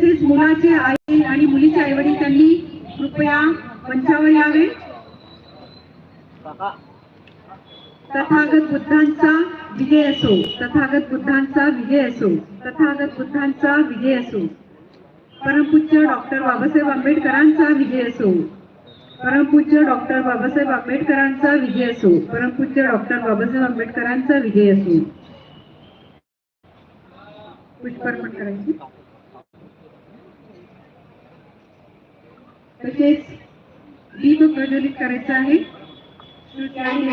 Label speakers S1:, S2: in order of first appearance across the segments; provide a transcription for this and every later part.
S1: तसेच मुलाचे आई आणि मुलीचे आई वडील त्यांनी कृपया मंचावर यावे. तथागत बुद्धांचा विजय असो. तथागत बुद्धांचा विजय असो. तथागत बुद्धांचा विजय असो. परमपूज्य डॉक्टर बाबासाहेब आंबेडकरांचा विजय असो. परमपूज्य डॉक्टर बाबासाहेब आंबेडकरांचा विजय असो. परमपूज्य डॉक्टर बाबासाहेब आंबेडकरांचा विजय असो. पुष्पार्पण करायची. तसेच दीप प्रज्वलित करायचं आहे. Thank you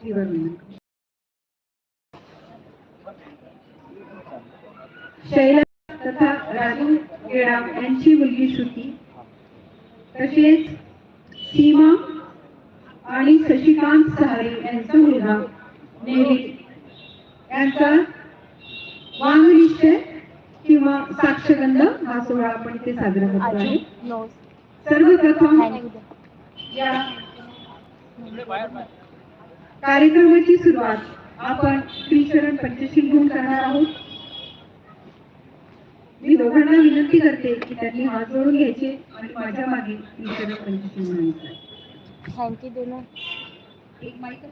S1: लेनिया शैला मुलगी श्रुती. तसेच सीमा आणि शशिकांत सहारे यांचा मुलगा यांचा वांगनिश्चय किंवा साक्षगंध हा सोहळा आपण इथे साजरा करतो आहे. सर्वप्रथम या कार्यक्रमाची सुरुवात आपण श्रीशरण पंचशील घेऊन करणार आहोत. मी दोघांना विनंती करते की त्यांनी हात जोडून घ्यायचे आणि माझ्या मागे पंचशील म्हणायचं.
S2: थँक्यू देना
S1: एक माईक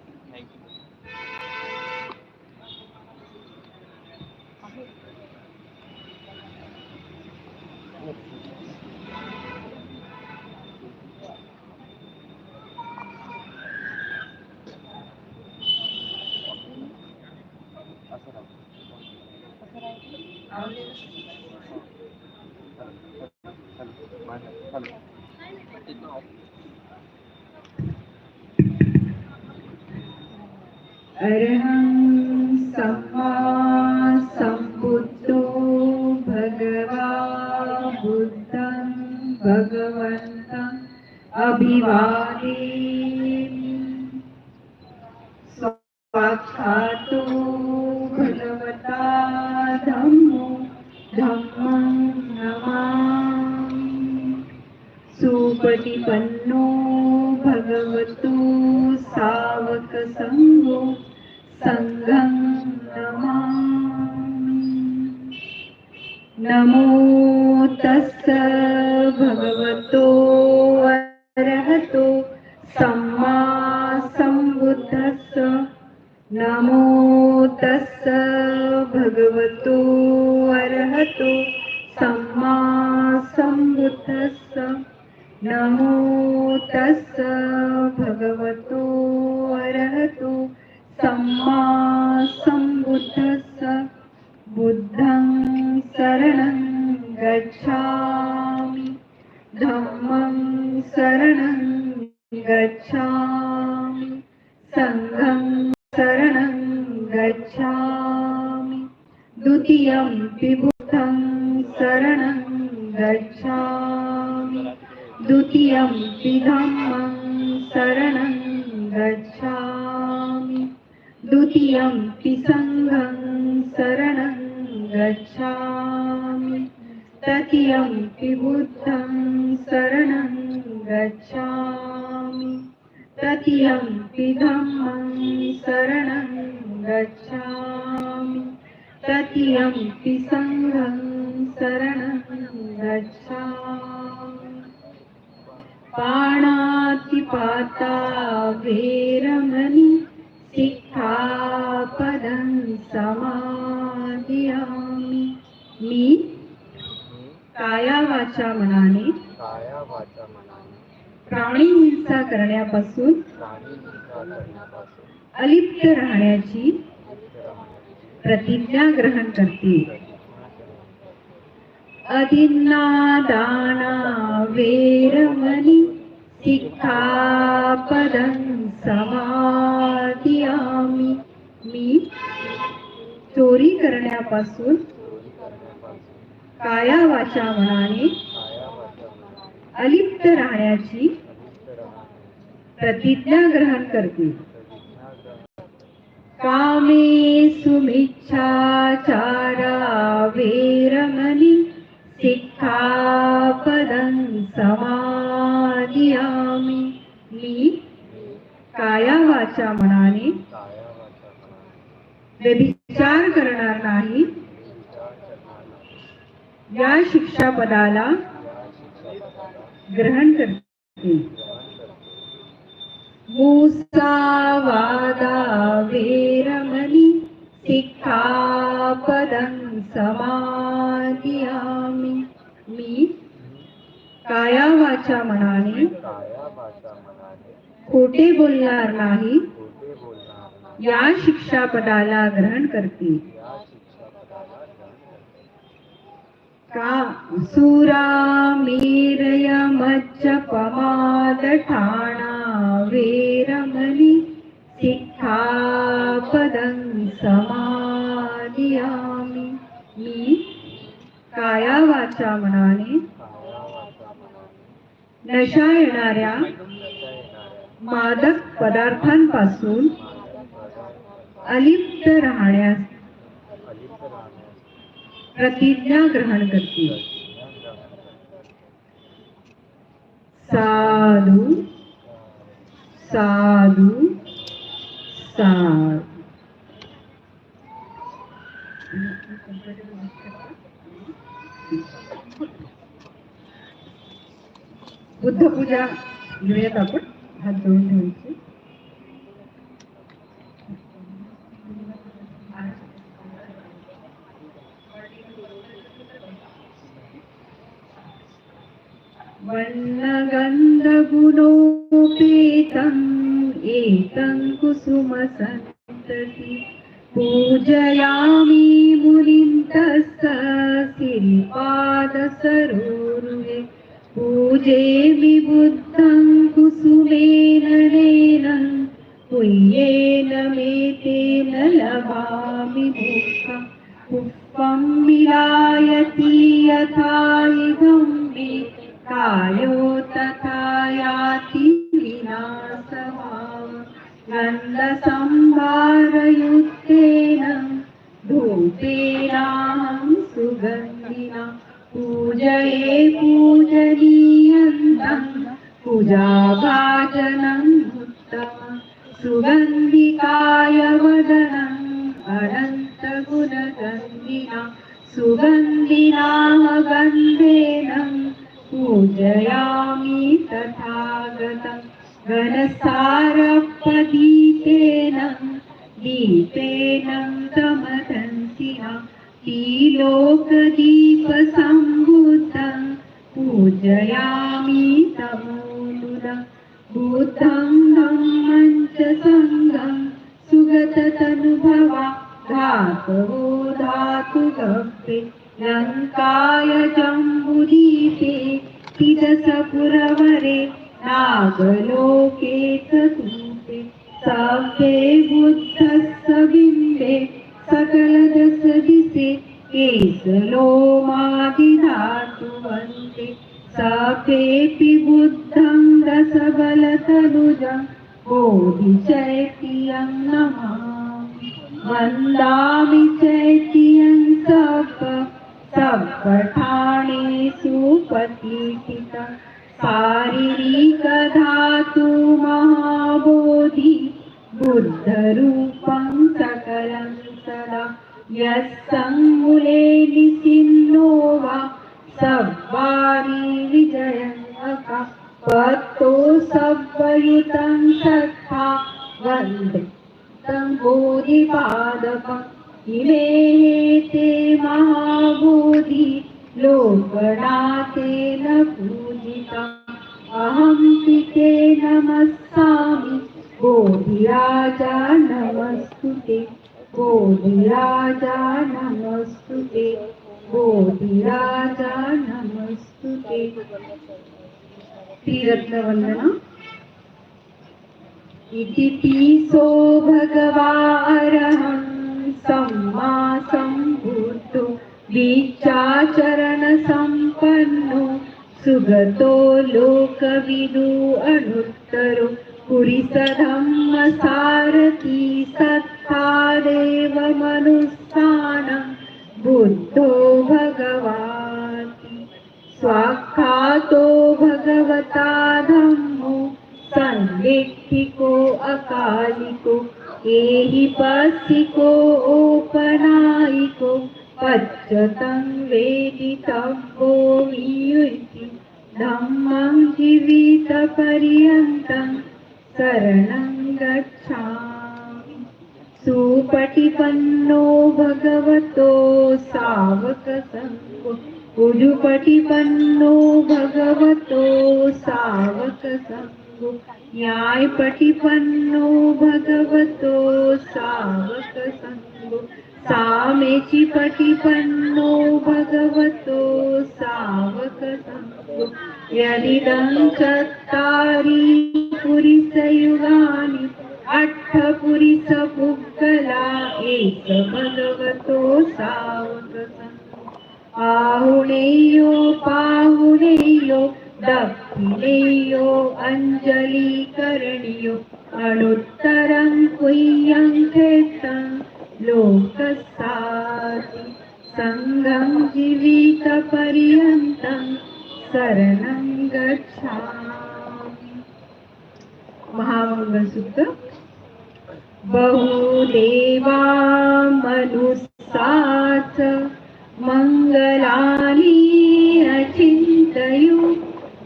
S1: भगवतो अरहतो सम्मा सम्बुद्धस्स नमो तस्स भगवतो अरहतो सम्मा सम्बुद्धस्स बुद्धं शरणं गच्छामि धम्मं शरणं गच्छामि सङ्घं शरणं गच्छामि द्वितीयं विबुद्धं शरणं गच्छामि। द्वितीयं विधम्मं शरणं गच्छामि। द्वितीयं विसङ्घं शरणं गच्छामि। तृतीयं विबुद्धं शरणं गच्छामि। तृतीयं विधम्मं शरणं गच्छामि। तृतीयं विसङ्घं शरणं गच्छामि। पाणातिपाता वेरमणि सिक्खापदं समादियामि। मी काया वाचा मनाने
S3: काया वाचा मनाने
S1: प्राणी हिंसा करण्यापासून
S3: प्राणी हिंसा करण्यापासून
S1: अलिप्त राहण्याची प्रतिज्ञा ग्रहण करते. अधिन्नादाना वेरमणि सिक्खापदं समादियामि मी चोरी करण्यापासून काया वाचा मनाने अलिप्त राहण्याची प्रतिज्ञा ग्रहण करते. कामेषु मिच्छाचारा वेरमणि सिक्खापदं समादियामि मी काया वाचा मनाने व्यभिचार करणार नाही। या शिक्षापदाला ग्रहण करते। मूसावादा वीरमणि सिक्खापदं समादियामि मी काया वाचा मनाने
S3: मनाने
S1: खोटे बोलणार नाही या शिक्षापदाला ग्रहण करते
S3: या शिक्षापदाला ग्रहण करते
S1: का सुरामीरय मज्जपमादठाणा वेरमणि सिक्खापदं समादियामि मी काया वाचा मनाने
S3: काया वाचा मनाने
S1: नशा येणाऱ्या मादक पदार्थांपासून अलिप्त राहण्यास प्रतिज्ञा ग्रहण करती
S3: हो. साधु साधु
S1: साधु साधू. साधू साधू बुद्ध पूजा घेऊयात आपण. हात जोडून घ्यायचे वर्णगन्धगुणोपेतम् एतं कुसुमसन्तति। पूजयामि श्रीपादसरोरुहे पूजेमि सुगन्धिनाः गन्धेन पूजयामि तथागतं दीपेन तमदन्तिना लोकदीपसम्बुद्धं पूजयामि तमोनुदम् बुद्धं धम्मं च सङ्गं सुगततनुभवा धातवो धातु गप्पे लङ्काय जम्बुदीपे तिरसपुरवरे नागलोके चतुर्थे सभ्ये बुद्धस्य बिम्बे सकलदशदिशे केसलोमादिधातु वन्दे सभ्येऽपि बुद्धं रसबलतनुजं। बोधिचैत्यं नमः। वन्दामि चैत्यं सप्त सप्पठाणेषु पतिष्ठितं शारीरिकधातु महाबोधि बुद्धरूपं सकलं सदा। यस्सङ्मूले निसिन्नो वा सब्बारि विजयङ्का पत्तो सब्बयुतं सत्था वन्दे। तं इमे ते महाबोधि न पूजिता। अहं पिते नमस्सामि बोधिराजा नमस्तु ते बोधिराजा नमस्तु ते बोधिराजा नमस्तु ते त्रिरत्नवन्दना इति पीसो भगवारहं सम्मा सम्बुद्धो विचाचरणसम्पन्नो सुगतो लोकविदु अनुत्तरो पुरिसधम्मसारथी सत्त देव मनुस्सानं बुद्धो भगवाति स्वाख्यातो चत्तारि पुरिसयुगानि अट्ठपुरिसपुक्कला एक भगवतो सावकसङ्गो आहुणेयो पाहुणेयो दक्षिणेयो अञ्जलीकरणीयो अनुत्तरं कुय्यं खेतं लोकसाति सङ्गं जीवितपर्यन्तं शरणं गच्छामि. महामंगलसूत्र. बहुदेवा मनुस्साच मङ्गलानि अचिन्तयु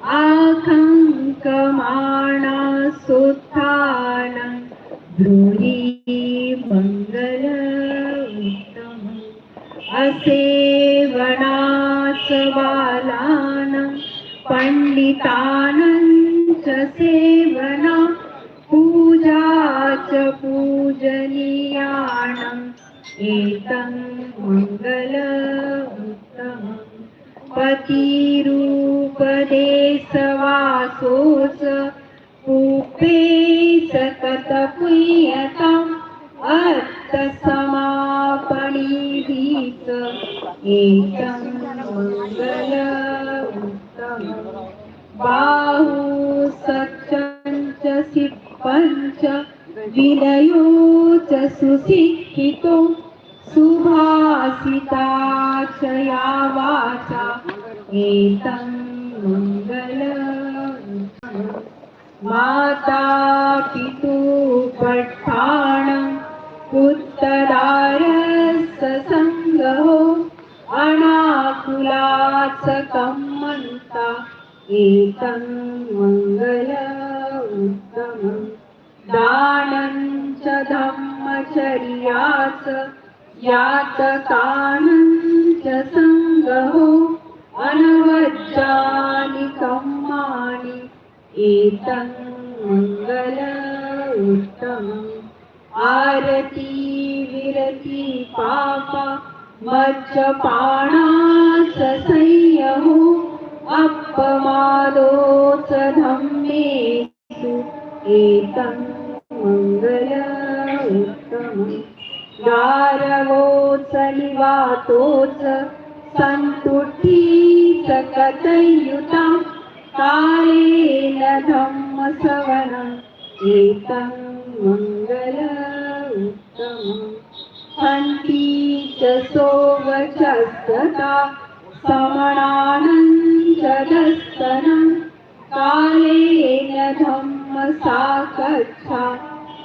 S1: आकङ्कमाणा सोत्थानं ब्रूहि मङ्गल उत्तमम् असेवनाच बालान पंडिता च सुशिक्षितो सुभाषिता च या वाचा एतं मङ्गल माता पितुः पठाणम् उत्तरारस्य सङ्गहो अनाकुलाच कम्मन्ता एतं मङ्गल उत्तमम्। दानं च धर्यास यातकानञ्च सङ्गहो अनवज्जानि कर्माणि एतं मङ्गलम् आरतिविरति पापा मज्जपाणासो अपमादोसधं च धम्मेषु एतम् मङ्गल उत्तमम् गारवो च निवातो च सन्तुष्टी च कथयुता कालेन धम्मसवनम् एतं मङ्गल उत्तमम् हन्ति च सोवचस्तता समणानन्ददस्तनं कालेन धम्मसाकच्छा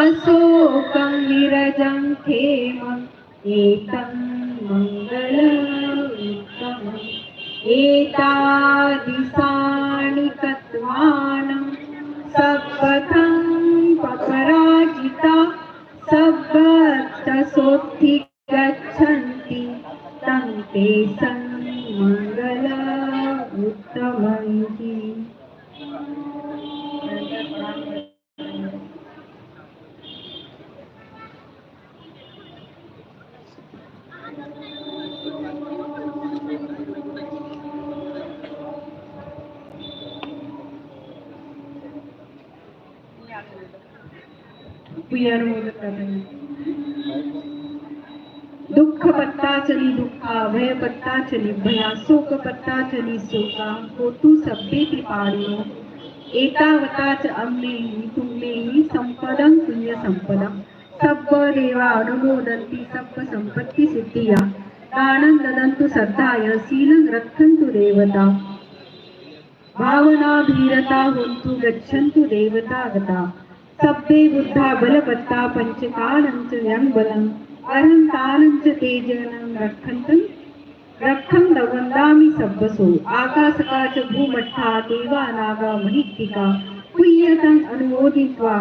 S1: అశోకం విరజం క్షేమం ఏతం మంగళం ఏతాదిశాని తత్వానం సర్వతం పరాజిత సర్వత్ర సోద్ధి గచ్చంతి తం తే సంమంగళ ఉత్తమైహి दुःख पत्ता चली दुःखा भय पत्ता चली भया शोक पत्ता चली शोका होतु सभ्ये पाडिनो एतावताच अम्मेहि तुम्मेहि संपदं पुण्य संपदं. सब्ब देवा अनुमोदन्ति सब्ब संपत्ति सिद्धिया. दानं ददन्तु श्रद्धाय शीलं रक्षन्तु देवता. भावना भीरता होन्तु गच्छन्तु देवता गता. सब्बे बुद्धा बलवत्ता पंचकालं च यङ्बलम् अहङ्कारं च तेजनं रक्षन्तं रक्षं वन्दामि सब्बसो आकाशका च भूमट्ठा देवानागा महित्तिका। पुय्यतम् अनुमोदित्वा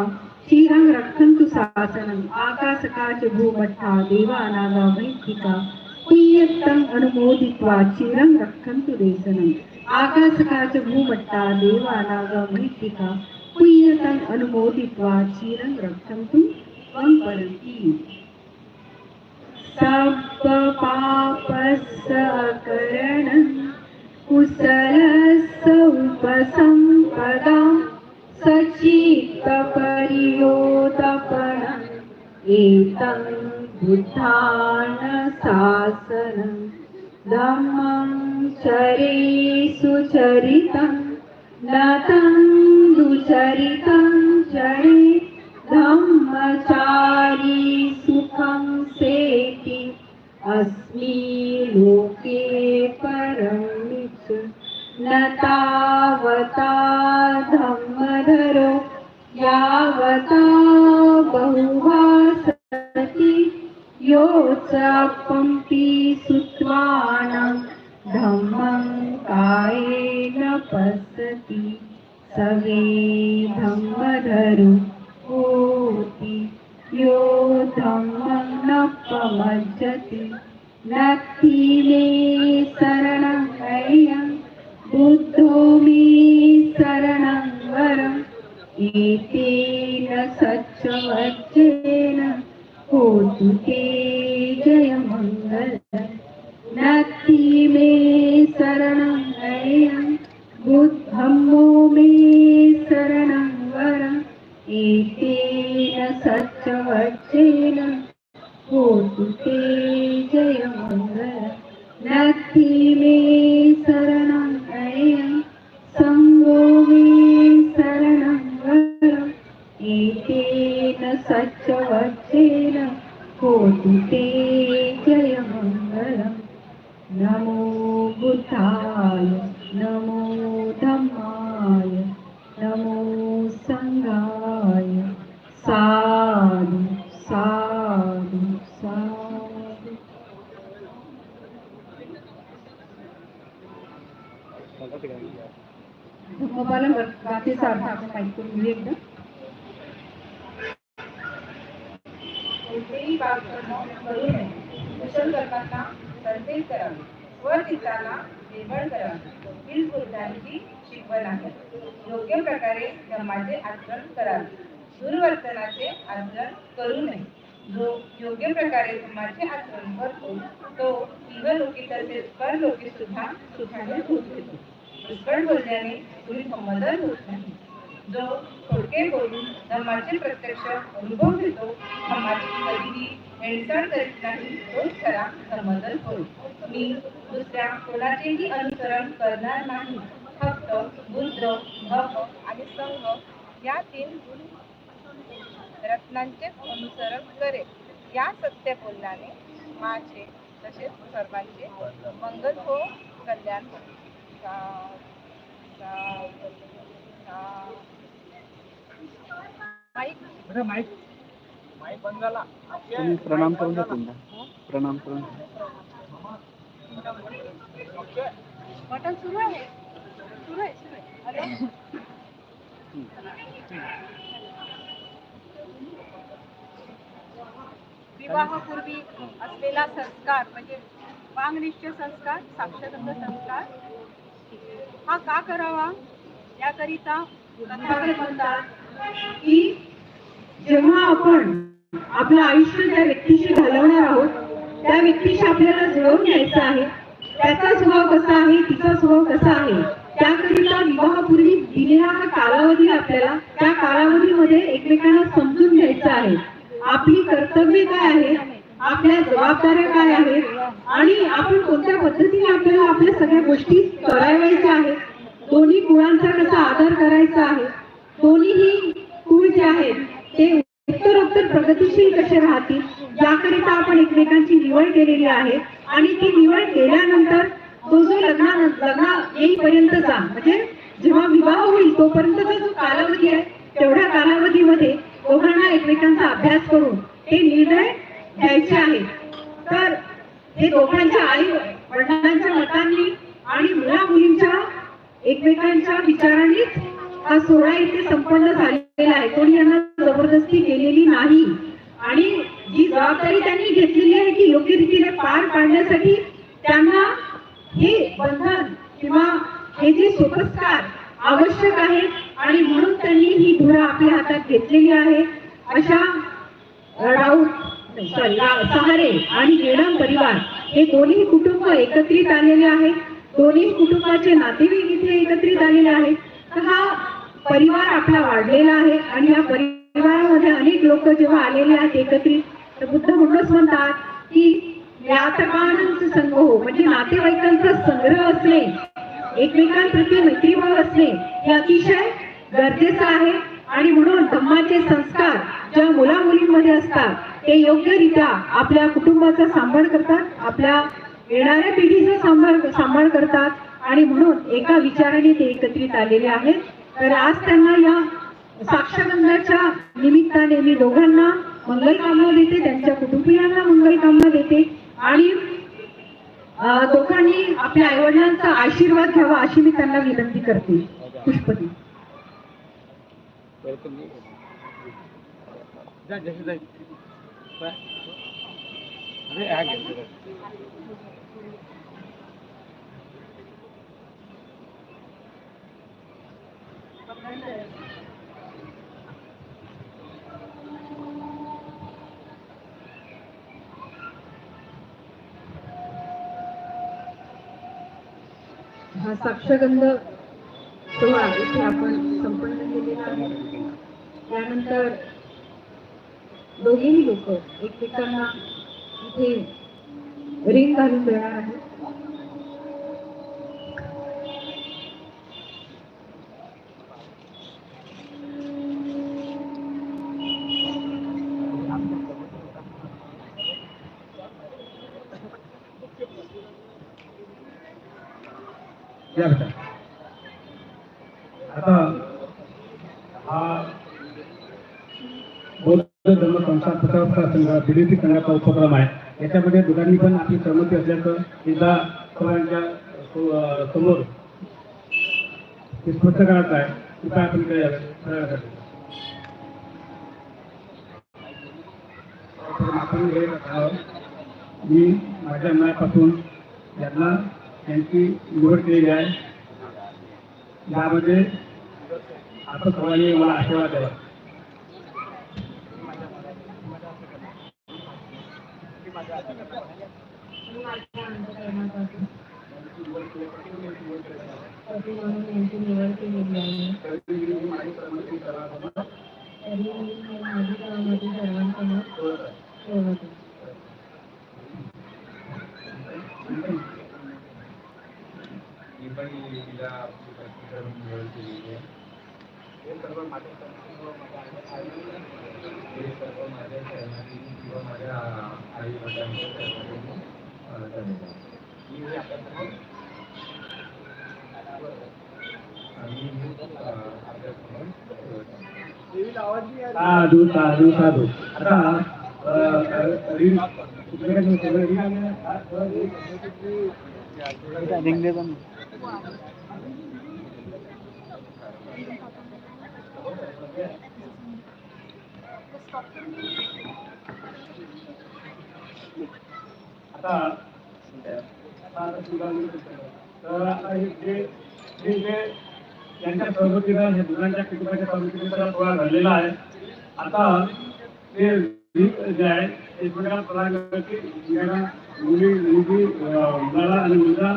S1: क्षीरं रक्षन्तु शासनम् आकाशका च भूमट्ठा देवानागा महित्तिका। पुय्यतम् अनुमोदित्वा क्षीरं रक्षन्तु देशनम् आकाशका च भूमट्टा देवानागा महित्तिका। पुय्यतम् अनुमोदित्वा क्षीरं रक्षन्तु त्वं परन्ति सप्पपापस्सकरणं कुशलस्य उपसम्पदां सचित्तपरियोदपणम् एतं बुद्धानशासनं धम्मं चरे सुचरितं न चरितं दुचरितं चरे धम्मचारी सुखं सेति। अस्मि लोके परमिच न तावता धम्मधरो यावता बहुभासति यो च पम्पि सुत्वानं धम्मं कायेन पसति सवे धम्मधरो होति यो धम्मं न प्रमज्जति होतु ते जयमङ्गलम् नमो बुद्धाय नमो धम्माय नमो सङ्गाय साधु साधु साधु। अर्थ आपण माहिती करून घेऊया एकदा.
S2: कोणतेही काम करणं करू. नये कुशल कर्मांना करावी करावे स्वचित्ताला निर्मळ करावी हीच बुद्धांची शिकवण आहे योग्य प्रकारे धर्माचे आचरण करावे दुर्वर्तनाचे आचरण करू नये जो योग्य प्रकारे धर्माचे आचरण करतो तो इहलोकी तसेच परलोकी सुद्धा सुखाने होत येतो दुष्कळ बोलल्याने कुणी समाधान होत नाही जो थोडके बोलून धर्माचे प्रत्यक्ष अनुभव घेतो. धर्माची कधीही हेळसाड करीत नाही तोच खरा धर्मदल होय. मी दुसऱ्या कोणाचेही अनुसरण करणार नाही. फक्त बुद्ध धम्म आणि संघ या तीन गुण रत्नांचे अनुसरण करेल. या सत्य बोलण्याने माझे तसेच सर्वांचे मंगल हो कल्याण हो.
S4: तुम्ही प्रणाम करून द्या त्यांना प्रणाम करून
S2: बटन सुरू आहे? सुरू आहे सुरू आहे. विवाहापूर्वी असलेला संस्कार म्हणजे वांगनिश्चय संस्कार साक्षरंग संस्कार हा का करावा? याकरिता
S1: म्हणतात की जेव्हा आपण आपलं आयुष्य त्या व्यक्तीशी घालवणार आहोत त्या व्यक्तीशी आपल्याला जुळवून घ्यायचं आहे त्याचा स्वभाव कसा आहे तिचा स्वभाव कसा आहे त्याकरिता विवाहापूर्वी दिलेला हा कालावधी आपल्याला त्या कालावधीमध्ये एकमेकांना समजून घ्यायचं आहे. आपली कर्तव्य काय आहेत आपल्या जबाबदाऱ्या काय आहेत? आणि आपण कोणत्या पद्धतीने आपल्याला आपल्या सगळ्या गोष्टी करावायच्या आहेत? दोन्ही कुळांचा कसा आदर करायचा आहे? दोन्हीही कुळ जे आहेत ते उत्तरोत्तर प्रगतिशील कसे राहतील याकरिता आपण एकमेकांची निवड केलेली आहे. आणि ती निवड केल्यानंतर तो जो लग्ना लग्न येईपर्यंतचा म्हणजे जेव्हा विवाह होईल तोपर्यंतचा जो कालावधी आहे तेवढ्या कालावधीमध्ये दोघांना एकमेकांचा अभ्यास करून हे निर्णय घ्यायचे आहेत. तर हे दोघांच्या आई वडिलांच्या मतांनी आणि मुला मुलींच्या एकमेकांच्या विचारांनीच हा सोहळा इथे संपन्न झालेला आहे. कोणी यांना जबरदस्ती केलेली नाही. आणि जी जबाबदारी त्यांनी घेतलेली आहे ती योग्य रीतीने पार पाडण्यासाठी त्यांना हे बंधन किंवा हे जे सोपस्कार आवश्यक आहे आणि म्हणून त्यांनी ही धुरा आपल्या हातात घेतलेली आहे. अशा राऊत सहारे आणि गेडम परिवार हे दोन्ही कुटुंब एकत्रित आलेले आहेत. दोन्ही कुटुंबाचे नातेवाईक इथे एकत्रित आलेले आहेत. तर हा परिवार आपला वाढलेला आहे आणि या परिवारामध्ये अनेक लोक जेव्हा आलेले आहेत एकत्रित तर बुद्ध म्हणूनच म्हणतात की यातकांचा संघ हो. म्हणजे नातेवाईकांचा संग्रह असणे एकमेकांप्रती मैत्रीभाव असणे हे अतिशय गरजेचं आहे. आणि म्हणून धम्माचे संस्कार ज्या मुला मुलींमध्ये असतात ते योग्यरित्या आपल्या कुटुंबाचा सांभाळ करतात आपल्या येणाऱ्या पिढीचा सांभाळ सांभाळ करतात. आणि म्हणून एका विचाराने ते एकत्रित आलेले आहेत. तर आज त्यांना या साक्षगंधाच्या निमित्ताने मी दोघांना मंगलकामना देते त्यांच्या कुटुंबियांना मंगलकामना देते आणि दोघांनी आपल्या आईवडिलांचा आशीर्वाद घ्यावा अशी मी त्यांना विनंती करते.
S4: पुष्पदी अरे हा
S1: साक्षगंध सोहळा इथे आपण संपन्न केलेला आहे. त्यानंतर दोघेही लोक एकमेकांना इथे रिंग घालून देणार आहेत
S5: या बेटा आता हा बौद्ध धर्म संस्था प्रचार संघ बीडीपी संघाचा उपक्रम आहे. याच्यामध्ये दोघांनी पण आपली सहमती असल्याचं एकदा सगळ्यांच्या समोर हे स्पष्ट करायचं आहे. कृपया आपण काय करायसाठी आपण हे मी माझ्या मनापासून यांना यांची निवड केलेली आहे. यामध्ये आपण सर्वांनी मला आशीर्वाद द्यावा
S1: यांची निवड केलेली आहे तरी मी माझी सहमती सर्वांसमोर ठेवत आहे.
S3: मी पण तिला आपली प्रती करून निवड केलेली आहे हे सर्व माझ्या किंवा माझ्या आई हे सर्व माझ्या सहमतीने किंवा माझ्या आई वडिलांच्या सहमतीने अं, झालेलं आहे. मी हे आपल्यासमोर आणि मी अं, आपल्यासमोर ठेवत आहे.
S5: साधू साधू साधू आता आता तर आता हे जे हे जे त्यांच्या सहमतीनं हे मुलांच्या कुटुंबाच्या सहमतीने सगळा घडलेला आहे आता ते जे आहे ते एकमेकांना मुली मुलगी मुलाला आणि मुलगा